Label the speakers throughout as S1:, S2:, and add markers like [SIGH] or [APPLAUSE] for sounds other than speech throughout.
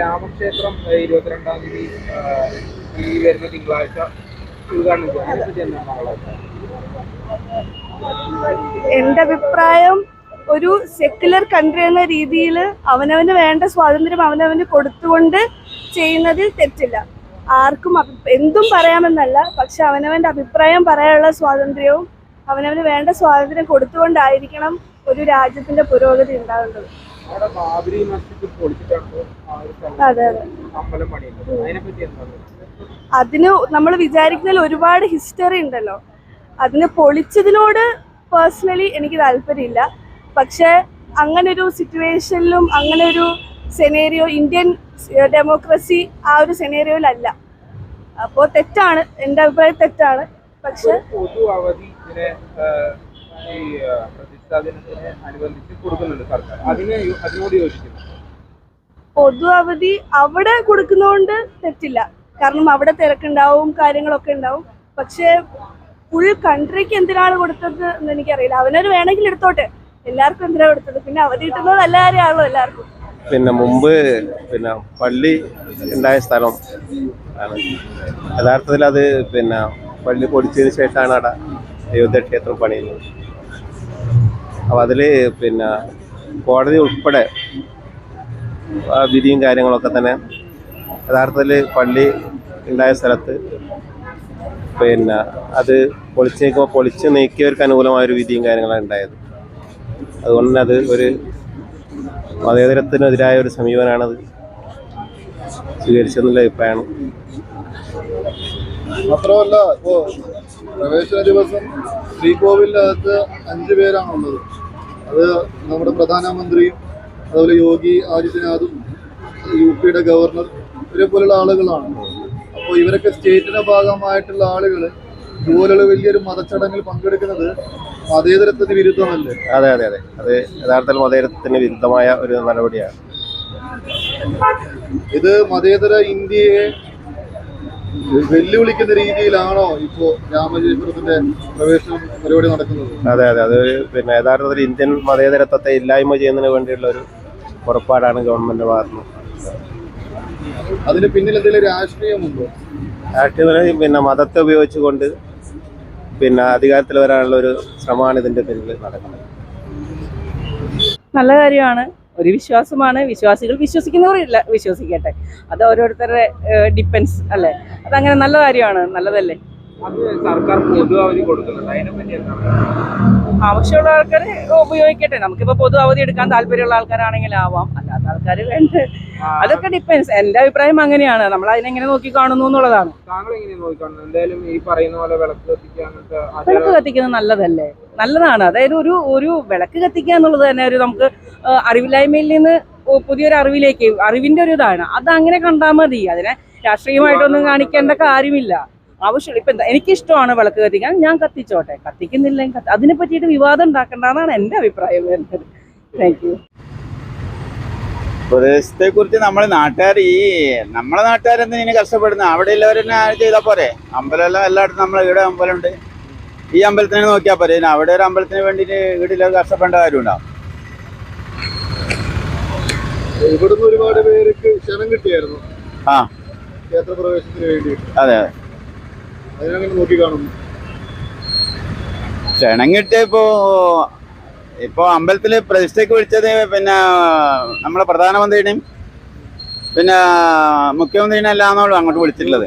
S1: രാമക്ഷേത്രം ഇരുപത്തിരണ്ടാം തീയതി ഈ വരുന്ന തിങ്കളാഴ്ച
S2: എന്റെ അഭിപ്രായം ഒരു സെക്യുലർ കൺട്രി എന്ന രീതിയിൽ അവനവന് വേണ്ട സ്വാതന്ത്ര്യം അവനവന് കൊടുത്തുകൊണ്ട് ചെയ്യുന്നതിൽ തെറ്റില്ല. ആർക്കും എന്തും പറയാമെന്നല്ല പക്ഷെ അവനവന്റെ അഭിപ്രായം പറയാനുള്ള സ്വാതന്ത്ര്യവും അവനവന് വേണ്ട സ്വാതന്ത്ര്യം കൊടുത്തുകൊണ്ടായിരിക്കണം ഒരു രാജ്യത്തിന്റെ പുരോഗതി ഉണ്ടാകേണ്ടത്. അതെ അതിന് നമ്മൾ വിചാരിക്കുന്നതിൽ ഒരുപാട് ഹിസ്റ്ററി ഉണ്ടല്ലോ. അതിന് പൊളിച്ചതിനോട് പേഴ്സണലി എനിക്ക് താല്പര്യമില്ല. പക്ഷേ അങ്ങനെ ഒരു സിറ്റുവേഷനിലും അങ്ങനെ ഒരു സെനേറിയോ ഇന്ത്യൻ ഡെമോക്രസി ആ ഒരു സെനേറിയോയിലല്ല അപ്പോൾ തെറ്റാണ്. എന്റെ അഭിപ്രായം തെറ്റാണ്. പക്ഷെ
S1: പൊതു അവധി ഈ പ്രതിഷ്ഠാ ദിനത്തിനെ അനുബന്ധിച്ച് കൊടുക്കുന്നുണ്ട് സർക്കാർ. അതിനെ അതിനോട് യോജിക്കുന്നു.
S2: പൊതു അവധി അവിടെ കൊടുക്കുന്നതുകൊണ്ട് തെറ്റില്ല. കാരണം അവിടെ തിരക്കുണ്ടാവും കാര്യങ്ങളൊക്കെ ഉണ്ടാവും. പക്ഷേ ഫുൾ കൺട്രിക്ക് എന്തിനാണ് കൊടുത്തത് എന്ന് എനിക്കറിയില്ല. അവനൊരു വേണമെങ്കിൽ എടുത്തോട്ടെ. എല്ലാവർക്കും എന്തിനാ കൊടുത്തത്? പിന്നെ അവധി കിട്ടുന്നത് നല്ല കാര്യമാണല്ലോ എല്ലാവർക്കും.
S3: പിന്നെ മുമ്പ് പിന്നെ പള്ളി ഉണ്ടായ സ്ഥലം ആണ്. യഥാർത്ഥത്തിൽ അത് പിന്നെ പള്ളി പൊടിച്ചതിന് ശേഷമാണ് അവിടെ അയോധ്യ ക്ഷേത്രം പണിയുന്നത്. അപ്പോൾ അതിൽ പിന്നെ കോടതി ഉൾപ്പെടെ വിധിയും കാര്യങ്ങളൊക്കെ തന്നെ യഥാർത്ഥത്തിൽ പള്ളി ഉണ്ടായ സ്ഥലത്ത് പിന്നെ അത് പൊളിച്ച് നീക്കുമ്പോൾ പൊളിച്ച് നീക്കിയവർക്ക് അനുകൂലമായ ഒരു വിധിയും കാര്യങ്ങളാണ് ഉണ്ടായത്. അതുകൊണ്ട് അത് ഒരു മതേതരത്തിനെതിരായ ഒരു സമീപനമാണത് സ്വീകരിച്ചെന്നുള്ള അഭിപ്രായമാണ്.
S4: മാത്രമല്ല ഇപ്പോ പ്രവേശന ദിവസം ശ്രീകോവിലിനകത്ത് അഞ്ചു പേരാണുള്ളത്. അത് നമ്മുടെ പ്രധാനമന്ത്രിയും അതുപോലെ യോഗി ആദിത്യനാഥും യു പിയുടെ ഗവർണർ ഇവരെ പോലുള്ള ആളുകളാണ്. അപ്പോൾ ഇവരൊക്കെ സ്റ്റേറ്റിന്റെ ഭാഗമായിട്ടുള്ള ആളുകൾ ഇതുപോലുള്ള വലിയൊരു മതച്ചടങ്ങിൽ പങ്കെടുക്കുന്നത് മതേതരത്തിന് വിരുദ്ധമല്ലേ?
S3: അതെ അതെ അതെ. അത് യഥാർത്ഥത്തിൽ മതേതരത്തിന് വിരുദ്ധമായ ഒരു നടപടിയാണ്.
S4: ഇത് മതേതര ഇന്ത്യയെ വെല്ലുവിളിക്കുന്ന രീതിയിലാണോ ഇപ്പോ രാമചരിത്രത്തിന്റെ പ്രവേശനം പരിപാടി നടക്കുന്നത്?
S3: അതെ അതെ. അത് പിന്നെ യഥാർത്ഥത്തിൽ ഇന്ത്യൻ മതേതരത്വത്തെ ഇല്ലായ്മ ചെയ്യുന്നതിന് വേണ്ടിയുള്ള ഒരു പുറപ്പാടാണ് ഗവൺമെന്റ് ഭാഗത്ത്
S4: അതിന് പിന്നിൽ എന്തെങ്കിലും രാഷ്ട്രീയമുണ്ടോ?
S3: രാഷ്ട്രീയം പിന്നെ മതത്തെ ഉപയോഗിച്ചുകൊണ്ട് പിന്നെ അധികാരത്തിൽ വരാനുള്ള ഒരു ശ്രമമാണ് ഇതിന്റെ പിന്നിൽ നടക്കുന്നത്.
S5: നല്ല കാര്യമാണ്. ഒരു വിശ്വാസമാണ്. വിശ്വാസികൾ വിശ്വസിക്കുന്നവരില്ല വിശ്വസിക്കട്ടെ. അത് ഓരോരുത്തരുടെ ഡിപ്പെൻസ് അല്ലേ? അതങ്ങനെ നല്ല കാര്യമാണ് നല്ലതല്ലേ?
S1: അത് സർക്കാർ പൊതു അവധി കൊടുക്കുന്നുണ്ട്. അതിനെപ്പറ്റി എന്താണ്
S5: ആവശ്യമുള്ള ആൾക്കാർ ഉപയോഗിക്കട്ടെ. നമുക്കിപ്പോ പൊതു അവധി എടുക്കാൻ താല്പര്യമുള്ള ആൾക്കാരാണെങ്കിൽ ആവാം. അല്ലാത്ത ആൾക്കാർ വേണ്ട. അതൊക്കെ ഡിപ്പെൻസ് എന്റെ അഭിപ്രായം അങ്ങനെയാണ്. നമ്മൾ അതിനെങ്ങനെ നോക്കി കാണുന്നു എന്നുള്ളതാണ്.
S1: വിളക്ക്
S5: കത്തിക്കുന്നത് നല്ലതല്ലേ? നല്ലതാണ്. അതായത് ഒരു ഒരു വിളക്ക് കത്തിക്കുക എന്നുള്ളത് തന്നെ ഒരു നമുക്ക് അറിവില്ലായ്മയിൽ നിന്ന് പുതിയൊരു അറിവിലേക്ക് അറിവിന്റെ ഒരു ഇതാണ്. അത് അങ്ങനെ കണ്ടാൽ മതി. അതിനെ രാഷ്ട്രീയമായിട്ടൊന്നും കാണിക്കേണ്ട കാര്യമില്ല. ആവശ്യമില്ല ഇപ്പൊ എന്താ എനിക്കിഷ്ടമാണ് വിളക്ക് കത്തിക്കാൻ. ഞാൻ കത്തിച്ചോട്ടെ. കത്തിക്കുന്നില്ല അതിനെ പറ്റിയിട്ട് വിവാദം ഉണ്ടാക്കേണ്ടതാണ് എന്റെ അഭിപ്രായം താങ്ക് യു
S6: പ്രദേശത്തെ കുറിച്ച് നമ്മളെ നാട്ടുകാർ ഈ നമ്മളെ നാട്ടുകാരെന്തിനാ ഇനി കഷ്ടപ്പെടുന്ന അവിടെ ഉള്ളവരെന്നെ ചെയ്താൽ പോരെ? അമ്പലമെല്ലാം എല്ലായിടത്തും നമ്മളെ ഇവിടെ അമ്പലമുണ്ട്. ഈ അമ്പലത്തിനെ നോക്കിയാൽ പോരെ? അവിടെ ഒരു അമ്പലത്തിന് വേണ്ടിയിട്ട് വീട്ടിലൊക്കെ കഷ്ടപ്പെടേണ്ട കാര്യമുണ്ടാവും
S4: ഇവിടുന്ന് ഒരുപാട് പേർക്ക് ക്ഷണം കിട്ടിയായിരുന്നു.
S6: ആ.
S4: ക്ഷേത്രപ്രവേശത്തിന് വേണ്ടി
S6: അതെ അതെ.
S4: അതിനങ്ങനെ നോക്കി കാണും
S6: ക്ഷണം കിട്ടിയപ്പോ ഇപ്പോ അമ്പലത്തിൽ പ്രതിഷ്ഠയ്ക്ക് വിളിച്ചത് പിന്നെ നമ്മളെ പ്രധാനമന്ത്രിയുടെയും പിന്നെ മുഖ്യമന്ത്രിനെ അല്ലാന്നോ അങ്ങോട്ട് വിളിച്ചിട്ടുള്ളത്.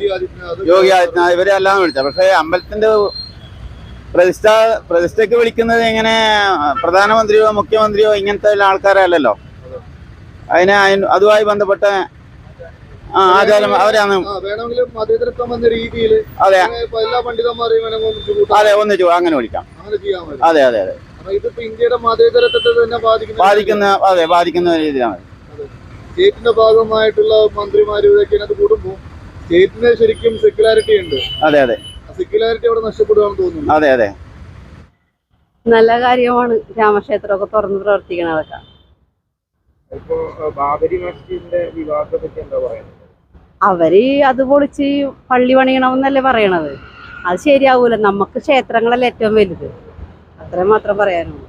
S4: യോഗി ആദിത്യനാഥ്.
S6: ഇവരെ അല്ലാന്ന് വിളിച്ചത്. പക്ഷേ അമ്പലത്തിന്റെ പ്രതിഷ്ഠ പ്രതിഷ്ഠയ്ക്ക് വിളിക്കുന്നത് ഇങ്ങനെ പ്രധാനമന്ത്രിയോ മുഖ്യമന്ത്രിയോ ഇങ്ങനത്തെ ആൾക്കാരല്ലല്ലോ. അതിനെ അതുമായി ബന്ധപ്പെട്ട ആ, ആചാരം അവരാണ്.
S4: വേണമെങ്കിലും മതേതരത്വം എന്ന രീതിയിൽ
S6: അതെ. അതെ ഒന്നിച്ചു അങ്ങനെ വിളിക്കാം. അതെ അതെ അതെ.
S4: ബാധിക്കുന്ന
S6: അതെ ബാധിക്കുന്ന രീതിയിലാണ്.
S4: സ്റ്റേറ്റിന്റെ ഭാഗമായിട്ടുള്ള മന്ത്രിമാരും ഇതൊക്കെ അതിനകത്ത് കൂടുമ്പോൾ സ്റ്റേറ്റിന് ശരിക്കും സെക്യുലാരിറ്റി ഉണ്ട്.
S6: അതെ അതെ.
S4: സെക്യുലാരിറ്റി അവിടെ നഷ്ടപ്പെടുകയാണെന്ന് തോന്നുന്നു.
S6: അതെ അതെ.
S7: നല്ല കാര്യമാണ് രാമക്ഷേത്രമൊക്കെ തുറന്ന് പ്രവർത്തിക്കണതൊക്കെ.
S1: ഇപ്പോ ബാബരി മസ്ജിദിന്റെ വിവാദത്തെ പറ്റി എന്താ പറയുന്നത്?
S7: അവർ അത് പൊളിച്ച് പള്ളി പണിയണമെന്നല്ലേ പറയണത്. അത് ശരിയാവൂല. നമുക്ക് ക്ഷേത്രങ്ങളല്ലേ ഏറ്റവും വലുത്. അത്രയും മാത്രം പറയാനുള്ളൂ.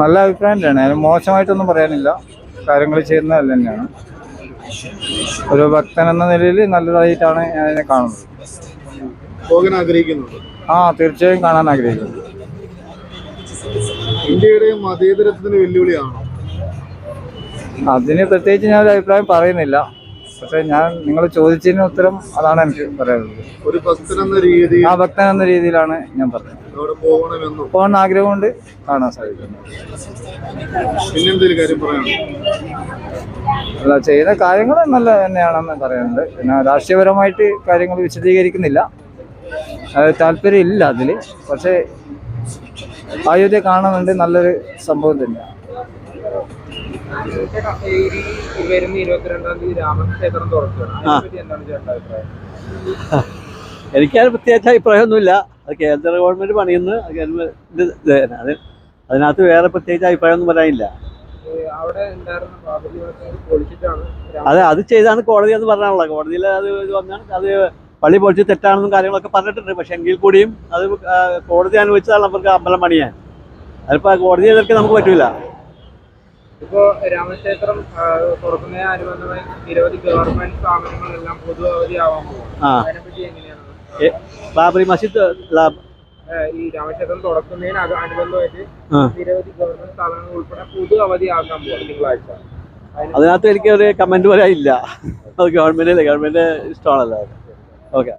S8: നല്ല അഭിപ്രായം തന്നെയാണ്. മോശമായിട്ടൊന്നും പറയാനില്ല. കാര്യങ്ങൾ ചെയ്യുന്നതല്ല തന്നെയാണ്. ഒരു ഭക്തൻ എന്ന നിലയിൽ നല്ലതായിട്ടാണ് ഞാൻ കാണുന്നത്.
S4: പോകാൻ ആഗ്രഹിക്കുന്നുണ്ട്?
S8: ആ തീർച്ചയായും കാണാൻ ആഗ്രഹിക്കുന്നു.
S4: ഇന്ത്യയുടെ മതേതരത്വത്തിന് വെല്ലുവിളിയാണോ?
S8: അതിന് പ്രത്യേകിച്ച് ഞാൻ ഒരു അഭിപ്രായം പറയുന്നില്ല. പക്ഷെ ഞാൻ നിങ്ങൾ ചോദിച്ചതിന് ഉത്തരം അതാണ് എനിക്ക് പറയാനുള്ളത്.
S4: ഒരു ഭക്തൻ എന്ന രീതിയിൽ
S8: ആ ഭക്തൻ എന്ന രീതിയിലാണ് ഞാൻ പറഞ്ഞത്.
S4: അവിടെ പോകണമെന്നും.
S8: പോകണമെന്ന് ആഗ്രഹമുണ്ട് കാണാൻ സാധിക്കുന്നു.
S4: കാര്യം പറയാനുണ്ടോ?
S8: അല്ല ചെയ്യുന്ന കാര്യങ്ങൾ നല്ല തന്നെയാണെന്ന് പറയുന്നുണ്ട്. പിന്നെ രാഷ്ട്രീയപരമായിട്ട് കാര്യങ്ങൾ വിശദീകരിക്കുന്നില്ല. താല്പര്യം ഇല്ല അതിൽ പക്ഷേ അയോധ്യ കാണുന്നുണ്ട് നല്ലൊരു സംഭവം തന്നെയാണ്
S1: എനിക്ക് അതിന് [LAUGHS]
S9: എനിക്കത് പ്രത്യേകിച്ച് അഭിപ്രായമൊന്നുമില്ല. അത് കേന്ദ്ര ഗവൺമെന്റ് പണിയുന്ന. അതിനകത്ത് വേറെ പ്രത്യേകിച്ച് അഭിപ്രായമൊന്നും പറയാനില്ല.
S1: അതെ
S9: അത് അത് ചെയ്താണ് കോടതി എന്ന് പറഞ്ഞാണല്ലോ. കോടതിയിൽ അത് വന്നാൽ വന്നാണ്. അത് പള്ളി പൊളിച്ച് തെറ്റാണെന്നും കാര്യങ്ങളൊക്കെ പറഞ്ഞിട്ടുണ്ട്. പക്ഷെ എങ്കിൽ കൂടിയും അത് കോടതി അനുവദിച്ചതാണ് നമുക്ക് അമ്പലം പണിയാൻ. അതിപ്പോ ആ കോടതി എതിർക്കാൻ നമുക്ക് പറ്റൂല.
S1: ഇപ്പോ രാമക്ഷേത്രം തുറക്കുന്ന തുറക്കുന്നതിന് അനുബന്ധമായി നിരവധി ഗവൺമെന്റ് സ്ഥാപനങ്ങളെല്ലാം പൊതു അവധിയാവാൻ പോകും
S9: ആ.
S1: അതിനെപ്പറ്റി എങ്ങനെയാണ്
S9: ബാബറി മസ്ജിദ്
S1: ഈ രാമക്ഷേത്രം തുറക്കുന്നതിന് അനുബന്ധമായിട്ട്. നിരവധി ഗവൺമെന്റ് സ്ഥാപനങ്ങൾ ഉൾപ്പെടെ പൊതു അവധിയാക്കാൻ പോകും തിങ്കളാഴ്ച. അതിന്
S9: അതിനകത്ത് എനിക്ക് ഒരു കമന്റ് ഇല്ല. അത് ഗവൺമെന്റ് ഗവൺമെന്റ് ഇഷ്ടമാണല്ലോ ഓക്കെ